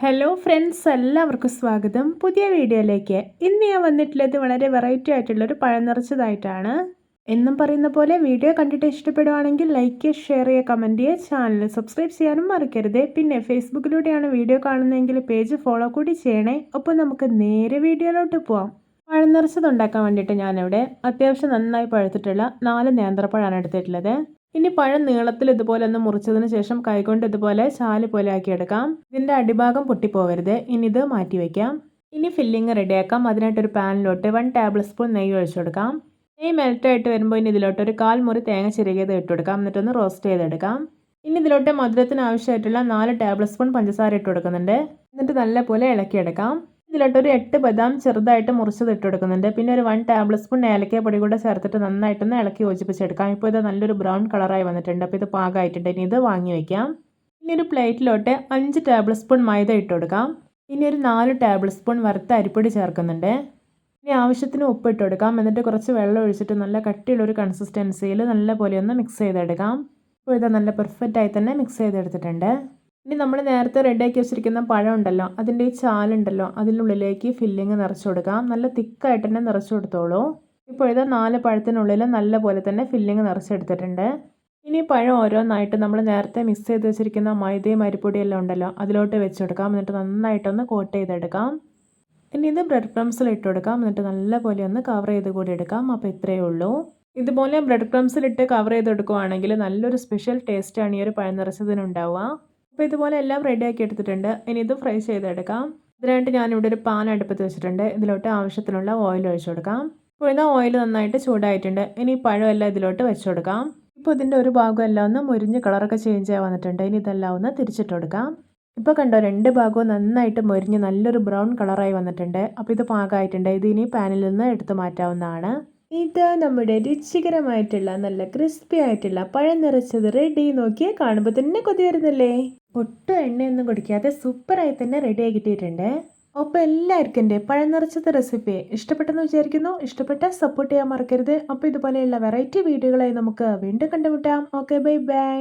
Hello friends എല്ലാവർക്കും സ്വാഗതം. പുതിയ വീഡിയോയിലേക്ക്. ഇന്ന് ഞാൻ വന്നിട്ടുള്ളത് വളരെ വെറൈറ്റി ആയിട്ടുള്ളൊരു പഴം നിറച്ചതായിട്ടാണ്. എന്നും പറയുന്ന പോലെ വീഡിയോ കണ്ടിട്ട് ഇഷ്ടപ്പെടുവാണെങ്കിൽ ലൈക്ക് ചെയ്യുക ഷെയർ ചെയ്യുക. കമന്റ് ചെയ്യുക ചാനൽ സബ്സ്ക്രൈബ് ചെയ്യാനും മറക്കരുത്. പിന്നെ ഫേസ്ബുക്കിലൂടെയാണ് വീഡിയോ കാണുന്നതെങ്കിൽ പേജ് ഫോളോ കൂടി ചെയ്യണേ. അപ്പോൾ നമുക്ക് നേരെ വീഡിയോയിലോട്ട് പോവാം. പഴം നിറച്ചത് ഉണ്ടാക്കാൻ വേണ്ടിയിട്ട് ഞാനിവിടെ അത്യാവശ്യം നന്നായി പഴുത്തിട്ടുള്ള നാല് നേന്ത്രപ്പഴമാണ് എടുത്തിട്ടുള്ളത്. ഇനി പഴം നീളത്തിൽ ഇതുപോലെ ഒന്ന് മുറിച്ചതിന് ശേഷം കൈകൊണ്ട് ഇതുപോലെ ചാൽ പോലെ ആക്കിയെടുക്കാം. ഇതിന്റെ അടിഭാഗം പൊട്ടിപ്പോവരുത് ഇനി ഇത് മാറ്റി വയ്ക്കാം ഇനി ഫില്ലിങ് റെഡിയാക്കാം അതിനായിട്ടൊരു പാനിലോട്ട് വൺ ടേബിൾ സ്പൂൺ നെയ്യ് ഒഴിച്ചു കൊടുക്കാം. നെയ്യ് മെൽറ്റായിട്ട് വരുമ്പോൾ ഇനി ഇതിലോട്ട് ഒരു കാൽ മുറി തേങ്ങ ചിരകിയത് ഇട്ട് കൊടുക്കാം. എന്നിട്ടൊന്ന് റോസ്റ്റ് ചെയ്തെടുക്കാം. ഇനി ഇതിലോട്ട് മധുരത്തിന് ആവശ്യമായിട്ടുള്ള നാല് ടേബിൾ സ്പൂൺ പഞ്ചസാര ഇട്ട് കൊടുക്കുന്നുണ്ട്. എന്നിട്ട് നല്ലപോലെ ഇളക്കിയെടുക്കാം. ഇതിലോട്ട് ഒരു എട്ട് ബദാം ചെറുതായിട്ട് മുറിച്ചത് ഇട്ട് കൊടുക്കുന്നുണ്ട്. പിന്നെ ഒരു വൺ ടേബിൾ സ്പൂൺ ഏലക്ക പൊടി കൂടെ ചേർത്തിട്ട് നന്നായിട്ടൊന്ന് ഇളക്കി യോജിപ്പിച്ചെടുക്കാം. ഇപ്പോൾ ഇത് നല്ലൊരു ബ്രൗൺ കളറായി വന്നിട്ടുണ്ട്. അപ്പോൾ ഇത് പാകമായിട്ടുണ്ട്. ഇനി ഇത് വാങ്ങി വയ്ക്കാം. ഇനി ഒരു പ്ലേറ്റിലോട്ട് അഞ്ച് ടേബിൾ സ്പൂൺ മൈദ ഇട്ട് കൊടുക്കാം. ഇനി ഒരു നാല് ടേബിൾ സ്പൂൺ വറുത്ത അരിപ്പൊടി ചേർക്കുന്നുണ്ട്. ഇനി ആവശ്യത്തിന് ഉപ്പ് ഇട്ട് കൊടുക്കാം. എന്നിട്ട് കുറച്ച് വെള്ളം ഒഴിച്ചിട്ട് നല്ല കട്ടിയുള്ളൊരു കൺസിസ്റ്റൻസിയിൽ നല്ല പോലെ ഒന്ന് മിക്സ് ചെയ്തെടുക്കാം. ഇപ്പോൾ ഇത് നല്ല പെർഫെക്റ്റായി തന്നെ മിക്സ് ചെയ്തെടുത്തിട്ടുണ്ട്. ഇനി നമ്മൾ നേരത്തെ റെഡിയാക്കി വെച്ചിരിക്കുന്ന പഴം ഉണ്ടല്ലോ അതിന്റെ ഈ ചാലുണ്ടല്ലോ അതിനുള്ളിലേക്ക് ഫില്ലിങ് നിറച്ചു കൊടുക്കാം. നല്ല തിക്കായിട്ട് തന്നെ നിറച്ചു കൊടുത്തോളൂ. ഇപ്പോൾ ഇത് നാല് പഴത്തിനുള്ളിൽ നല്ല പോലെ തന്നെ ഫില്ലിങ് നിറച്ചെടുത്തിട്ടുണ്ട് ഇനി പഴം ഓരോന്നായിട്ട് നമ്മൾ നേരത്തെ മിക്സ് ചെയ്ത് വെച്ചിരിക്കുന്ന മൈദയും അരിപ്പൊടിയെല്ലാം ഉണ്ടല്ലോ അതിലോട്ട് വെച്ച് കൊടുക്കാം. എന്നിട്ട് നന്നായിട്ടൊന്ന് കോട്ട് ചെയ്തെടുക്കാം. ഇനി ഇത് ബ്രെഡ് ക്രംസിൽ ഇട്ട് കൊടുക്കാം. എന്നിട്ട് നല്ല പോലെ ഒന്ന് കവർ ചെയ്ത് കൂടി എടുക്കാം. അപ്പോൾ ഇത്രയേ ഉള്ളൂ. ഇതുപോലെ ബ്രെഡ് ക്രംസിലിട്ട് കവർ ചെയ്ത് എടുക്കുവാണെങ്കിൽ നല്ലൊരു സ്പെഷ്യൽ ടേസ്റ്റാണ് ഈ ഒരു പഴം നിറച്ചതിനുണ്ടാവുക. അപ്പോൾ ഇതുപോലെ എല്ലാം റെഡിയാക്കി എടുത്തിട്ടുണ്ട്. ഇനി ഇത് ഫ്രൈ ചെയ്തെടുക്കാം. ഇതിനായിട്ട് ഞാനിവിടെ ഒരു പാൻ അടുപ്പത്ത് വെച്ചിട്ടുണ്ട്. ഇതിലോട്ട് ആവശ്യത്തിനുള്ള ഓയിൽ ഒഴിച്ചു കൊടുക്കാം. ഇപ്പോൾ ഇതാ ഓയിൽ നന്നായിട്ട് ചൂടായിട്ടുണ്ട്. ഇനി പഴമെല്ലാം ഇതിലോട്ട് വെച്ചു കൊടുക്കാം. ഇപ്പോൾ ഇതിന്റെ ഒരു ഭാഗം എല്ലാം ഒന്ന് മുരിഞ്ഞ് കളറൊക്കെ ചേഞ്ച് ആയി വന്നിട്ടുണ്ട്. ഇനി ഇതെല്ലാം ഒന്ന് തിരിച്ചിട്ട് കൊടുക്കാം. ഇപ്പോൾ കണ്ടോ രണ്ട് ഭാഗവും നന്നായിട്ട് മുരിഞ്ഞ് നല്ലൊരു ബ്രൗൺ കളറായി വന്നിട്ടുണ്ട്. അപ്പോൾ ഇത് പാകമായിട്ടുണ്ട്. ഇത് ഇനി പാനിൽ നിന്ന് എടുത്തു മാറ്റാവുന്നതാണ്. ഇത് നമ്മുടെ രുചികരമായിട്ടുള്ള നല്ല ക്രിസ്പി ആയിട്ടുള്ള പഴം നിറച്ചത് റെഡി നോക്കിയാൽ കാണുമ്പോൾ തന്നെ കൊതി വരുന്നില്ലേ? ഒട്ടും എണ്ണയൊന്നും കുടിക്കാതെ സൂപ്പറായി തന്നെ റെഡി കിട്ടിയിട്ടുണ്ട്. അപ്പോൾ എല്ലാവർക്കും എന്റെ പഴം നിറച്ചത് റെസിപ്പി ഇഷ്ടപ്പെട്ടെന്ന് വിചാരിക്കുന്നു. ഇഷ്ടപ്പെട്ടാൽ സപ്പോർട്ട് ചെയ്യാൻ മറക്കരുത്. അപ്പോൾ ഇതുപോലെയുള്ള വെറൈറ്റി വീഡിയോകളായി നമുക്ക് വീണ്ടും കണ്ടുമുട്ടാം. Okay bye bye